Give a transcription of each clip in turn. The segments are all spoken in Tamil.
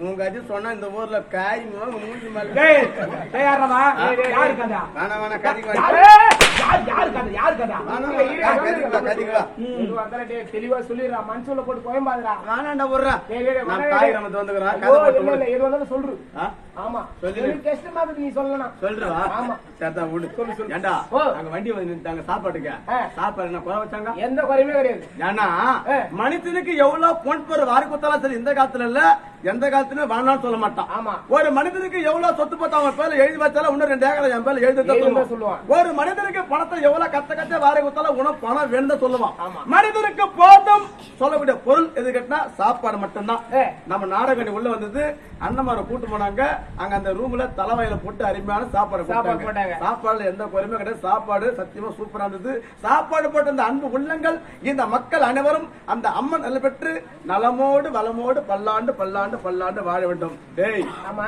உன் கதி சொன்னா இந்த ஊர்ல காய் மூஞ்சி தெளிவா சொல்லிடுறா. மனசுல போட்டு கோயம்பாதுடா வேணாண்டா விட்றா. டேய், டேய், டேய், நான் வேணாம், தாய் டேய். கிராமத்து வந்துக்கிறேன். ஐயோ, கதை போட்டு இல்ல, விடு. இல்ல, எது வந்தாலும் சொல்று ஆ? ஆமா. டெஸ்ட் மாதிரி நீ சொல்லணும் சொல்றா ஆமா. சேத்தா விடு சொல்லு, சொல்லு. ஏண்டா வண்டி வந்து நின்னுட்டாங்க சாப்பாட்டுக்கு. சாப்பாடு என்ன குறை வச்சாங்க எந்த குறையுமே கிடையாது ஏன்னா. மனுஷனுக்கு எவ்வளவு பொன் பொரு வாரி குத்தாலும் சரி இந்த காலத்துல இல்ல எந்த காலத்துலயும் வேணாம்னு சொல்ல மாட்டான் ஆமா. ஒரு மனிதனுக்கு எவ்வளவு சொத்து பத்து அவன் பேர்ல எழுதி வச்சாலும் இன்னும் ரெண்டு ஏக்கரை என் பேர்ல எழுதி சொல்லுவான். ஒரு மனிதனுக்கு பணத்தை எவ்வளவு கத்த கத்த வாரி குத்தாலும் உனக்கு பணம் வேணும் சொல்லுவான். மனிதனுக்கு போதும் சொல்லக்கூடிய பொருள் எது கேட்டா சாப்பாடு மட்டும்தான். நம்ம நாடகம் உள்ள வந்தது அண்ணமாரை கூட்டு போனாங்க அங்க அந்த ரூம்ல தலைவாயில போட்டு அருமையான சாப்பாடு சாப்பாடு போட்டாங்க போட்டாங்க. சாப்பாடுல எந்த குறையுமே கிடையாது சாப்பாடு சத்தியமா சூப்பரா இருந்தது சாப்பாடு போட்ட அந்த அன்பு உள்ளங்கள் இந்த மக்கள் அனைவரும் அந்த அம்மன் நல்ல பெற்று நலமோடு வளமோடு பல்லாண்டு பல்லாண்டு பல்லாண்டு வாழ வேண்டும் டேய்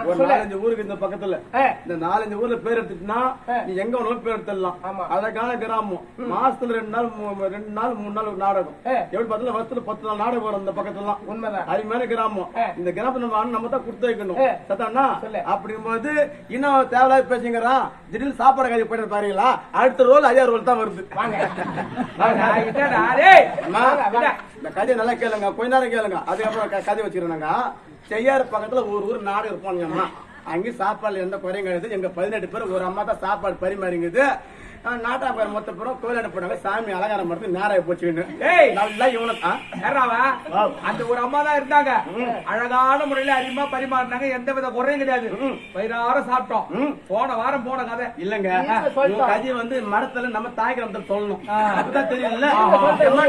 ஒரு. நாலஞ்சு ஊருக்கு இந்த பக்கத்துல. இந்த நாலஞ்சு ஊர்ல பேர் எடுத்துட்டுனா. நீ எங்க வேணாலும் பேர் எடுத்துடலாம். அழகான கிராமம் மாசத்துல ரெண்டு நாள் ரெண்டு நாள் மூணு நாள் ஒரு நாடகம். எப்படி பார்த்தாலும் வருஷத்துல பத்து நாள் நாடகம் வரும் இந்த பக்கத்துல உண்மைதான். அருமையான கிராமம் ஏ. இந்த கிராமத்துல நம்ம தான் கொடுத்து வைக்கணும். சத்தானா. அப்படிங்கும்போது இன்னும் தேவையில்லாத பேசுங்கிறான் திடீர்னு சாப்பாடு கறி போயிட்டு பாருங்களா? அடுத்த ரோல் ஐயா ரோல் தான் வருது. இந்த கதையை நல்லா கேளுங்க. கொஞ்ச நேரம் கேளுங்க. அதுக்கப்புறம் கதை வச்சிருந்தாங்க செய்யாறு பக்கத்துல ஒரு ஊர் நாடு இருப்பாங்க அம்மா. அங்கேயும் சாப்பாடுல எந்த குறையும் கிடையாது. எங்க பதினெட்டு பேர் ஒரு அம்மா தான் சாப்பாடு பரிமாறிங்குது. நாட்டா பேர் மொத்த பேரும் கோயிலாட போனாங்க சாமி அலங்காரம் பண்ணி நேரம் போச்சுன்னு. நல்லா வா. அந்த ஒரு அம்மா தான் இருந்தாங்க. அழகான முறையில அறிமுகமா பரிமாறினாங்க. எந்த வித குறையும் கிடையாது. வயிறார சாப்பிட்டோம். போன வாரம் போன கதை. இல்லங்க. கதையை வந்து மரத்துல நம்ம தாய் கிராமத்துல சொல்லணும். அப்பதான் தெரியல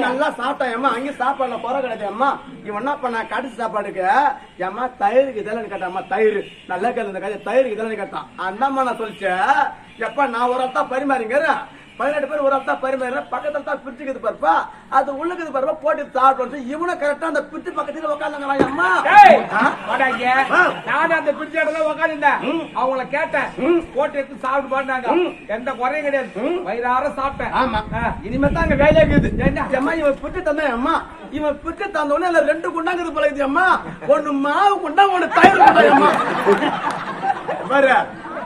நல்லா சாப்பிட்டேன் அம்மா அங்க சாப்பாடுல குறை கிடையாது அம்மா. இவன் என்ன பண்ண கடைசி சாப்பாடுக்கு அம்மா தயிருக்கு இதெல்லாம் கேட்டான் அம்மா தயிர். நல்லா கேள்வி இந்த கதை தயிருக்கு இதெல்லாம் கேட்டான் அந்த அம்மா நான் சொல்லிச்சேன் எப்ப நான் ஒரு அத்தா பரிமாறிங்கிறேன் பதினெட்டு பேர் ஒரு அத்தா பரிமாறுறேன் பக்கத்துல தான் பிரிச்சுக்குது பாருப்பா அது உள்ளுக்குது பாருப்பா போட்டு சாப்பிட்டு இவனும் கரெக்டா அந்த பிரிச்சு பக்கத்துல உட்காந்துங்களா அம்மா. நானும் அந்த பிரிட்ஜ் இடத்துல உட்கார்ந்திருந்தேன். ம். அவங்கள கேட்டேன். போட்டு எடுத்து சாப்பிட்டு பாருனாங்க ம். எந்த குறையும் கிடையாது. வயிறார சாப்பிட்டேன் ஆமா. இனிமே தான் அங்க வேலையா இருக்குது? அம்மா இவன் பிட்டு தந்தேன் அம்மா இவன் பிட்டு தந்த உடனே ரெண்டு குண்டாங்குது போல இருக்குது அம்மா ஒண்ணு மாவு குண்டா ஒண்ணு தயிர் குண்டா அம்மா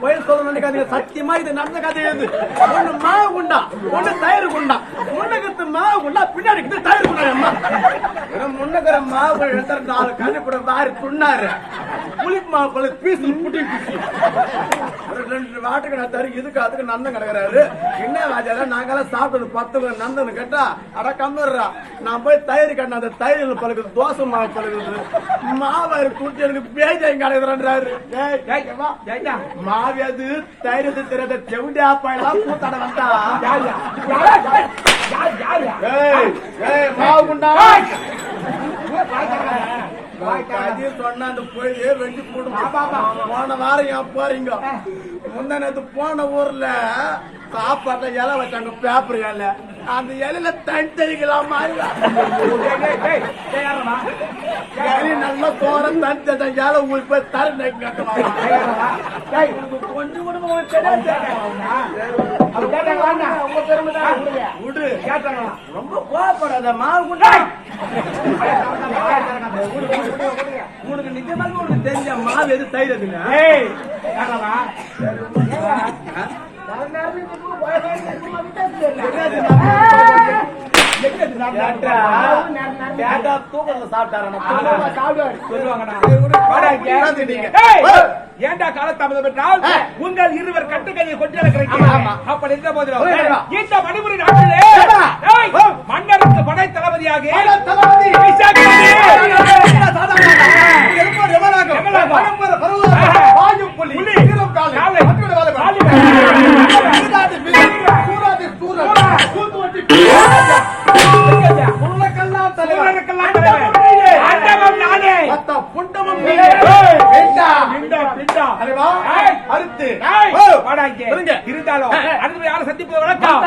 வயல் சொல்ல நினைக்காதீங்க சத்தியமா இது நடந்த கதை இது? ஒண்ணு மாவு குண்டா ஒண்ணு தயிர் குண்டா முன்னகத்து மாவு குண்டா பின்னாடி தயிர் குண்டா முன்னகிற மாவு எடுத்துற நாலு கண்ணு கூட வாரி துண்ணாரு. புளிப்பு மாவு போல பீஸ் புட்டி ஒரு ரெண்டு வாட்டுக்கு நான் தரு இதுக்கு அதுக்கு நந்தன் கிடக்குறாரு. என்ன ராஜா நாங்கெல்லாம் சாப்பிட்டு பத்து நந்தன் கேட்டா அட கம்மிடுறா. நான் போய் தயிர் கட்டின அந்த தயிர் பழகுது தோசை மாவு பழகுது மாவு குட்டி எனக்கு பேஜாய் ஏய்டா. மாவு அது தயிர் தெரியாத செவிடி ஆப்பாயெல்லாம் கூத்தாட வந்தா. யாருயா? சொன்னா அந்த போய் வெட்டி போட்டு போன வாரம் ஏன் போறீங்க? முந்தானத்து போன ஊர்ல சாப்பாட்டுல இலை வச்சாங்க பேப்பர் இலை. அந்த இலையில தண்ணி தெளிக்கலாமா? இலை நல்லா தோரம் தண்ணி தெளிச்சா இலை உங்களுக்கு போய் தர கொஞ்சம் கூட தான். விடு? ரொம்ப கோவப்படாத மாவு குண்டா. உனக்கு நிஜமாக உனக்கு தெரிஞ்ச மாவு எது? தயிர். ஏய், ஏன்டா காலதாமதம் என்றால் உங்கள் இருவர் கட்டுக்கையை கொண்டு. அப்படி இருந்த போதிலும். இந்த மணிபுரி நாட்டிலே மன்னருக்கு படை தளபதியாக ஆண்டவன் நானே. ஏய், பிண்டா, பிண்டா. அறுத்து ஏய், ஓ. வாடா இங்கே. இருங்க. இருந்தாலும் அடுத்து யாரை சந்திப்பது வணக்கம்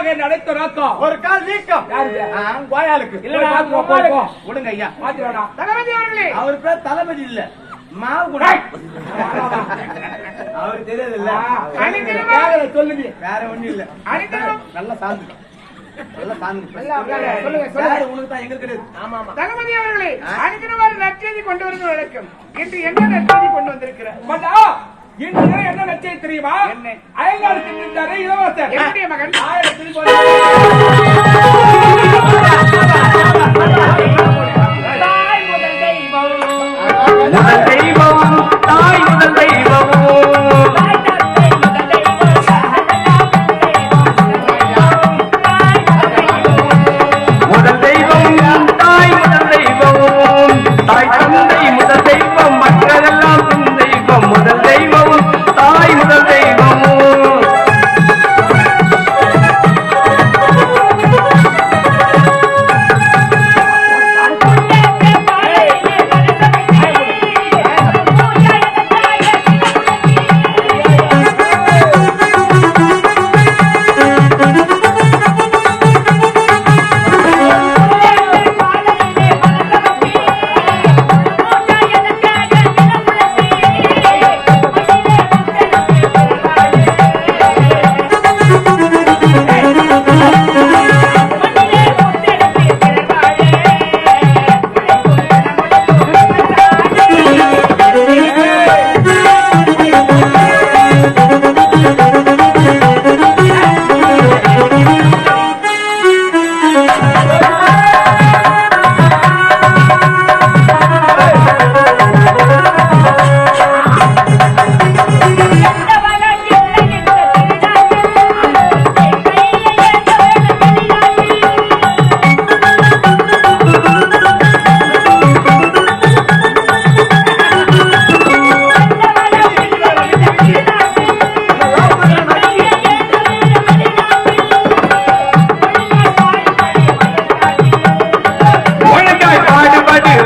அது விரைவாக நடத்த நோக்கம் ஒரு கால். விடுங்க ஐயா. தளபதி அவர்களே. அவர் பேர் தளபதி இல்ல. மாவு கூட. அவருக்கு தெரியாது இல்ல சொல்லுங்க. வேற ஒண்ணும் இல்ல. நல்ல அவர்களே நற்செய்தி கொண்டு வழக்கம். இன்று என்ன நற்செய்தி கொண்டு வந்திருக்கிறார்? இன்று என்ன நிச்சயம் தெரியுமா? என்ன? அயல்நாடு சென்றாரே இளவரசர் என்னுடைய மகன்? ஆயிரத்தில்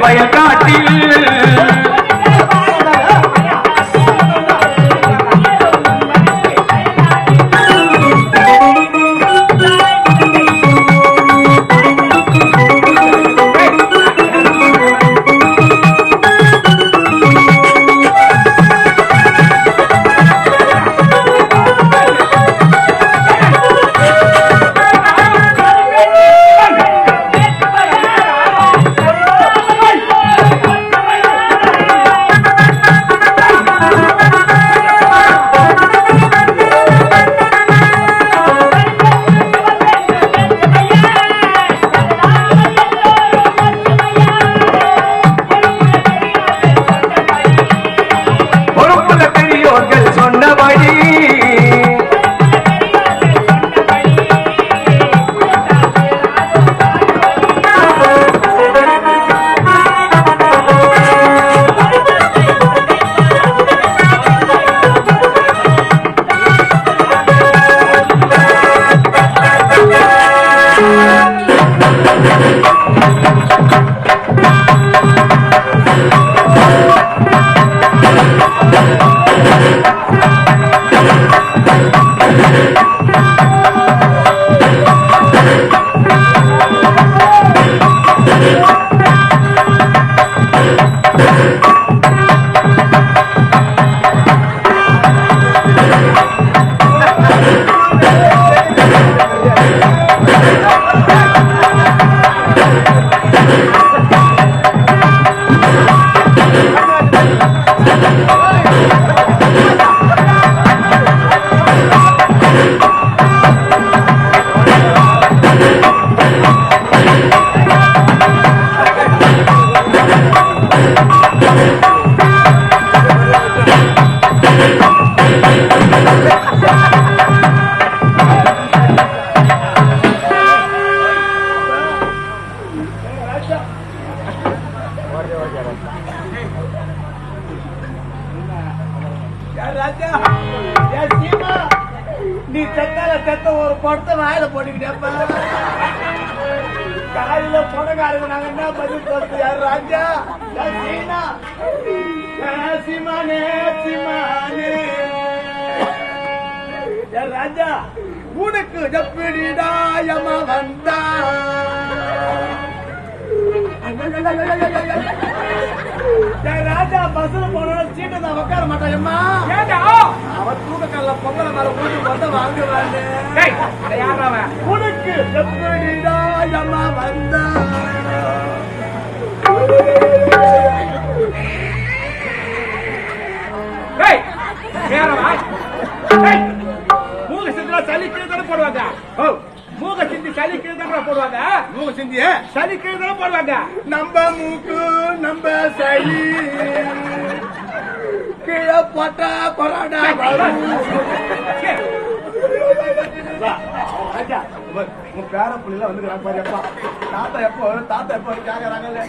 பாடுபடு படத்தை வாயில போட்டுக்கிட்டேப்பா காலையில பணக்காரங்க நாங்க என்ன பதில் சொல்றது? யார் ராஜா? சீனா? சீமானே சீமானே? யார் ராஜா? உனக்கு எப்படிடா யம வந்தா? ராஜா பஸ்ல போன சீட்டு நான் உட்கார ஏண்டா? அவன் தூக்கக்கால பொங்கல மேல ஊட்டி வந்து அவன்? உனக்கு எப்படிடா யம வந்தா? மூக சிந்திரா சளி கீழே தானே போடுவாங்க. ஓ மூக சிந்தி சளி கீழே தானே போடுவாங்க? மூக்கு சிந்திய சளி கீழே தானே போடுவாங்க. நம்ம மூக்கு நம்ம சளி. கீழே போட்டா கொரோனா வரும். உன் பேர புள்ளில வந்து பாரு அப்பா தாத்தா எப்போ தாத்தா எப்போ கேக்குறாங்கல்ல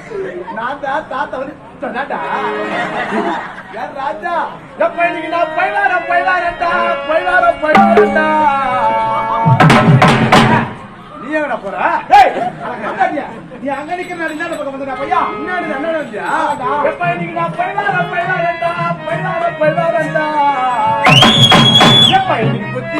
நான் தான் தாத்தா வந்து சொன்னாட்டா யார் ராஜா? எப்ப இன்னைக்கு நான் பைவார பைவாரண்டா பைவார பைவாரண்டா எங்கடா போற நீ அங்க நிக்கிற இந்த பக்கம் வந்துடா பையா. முன்னாடி என்ன புத்தி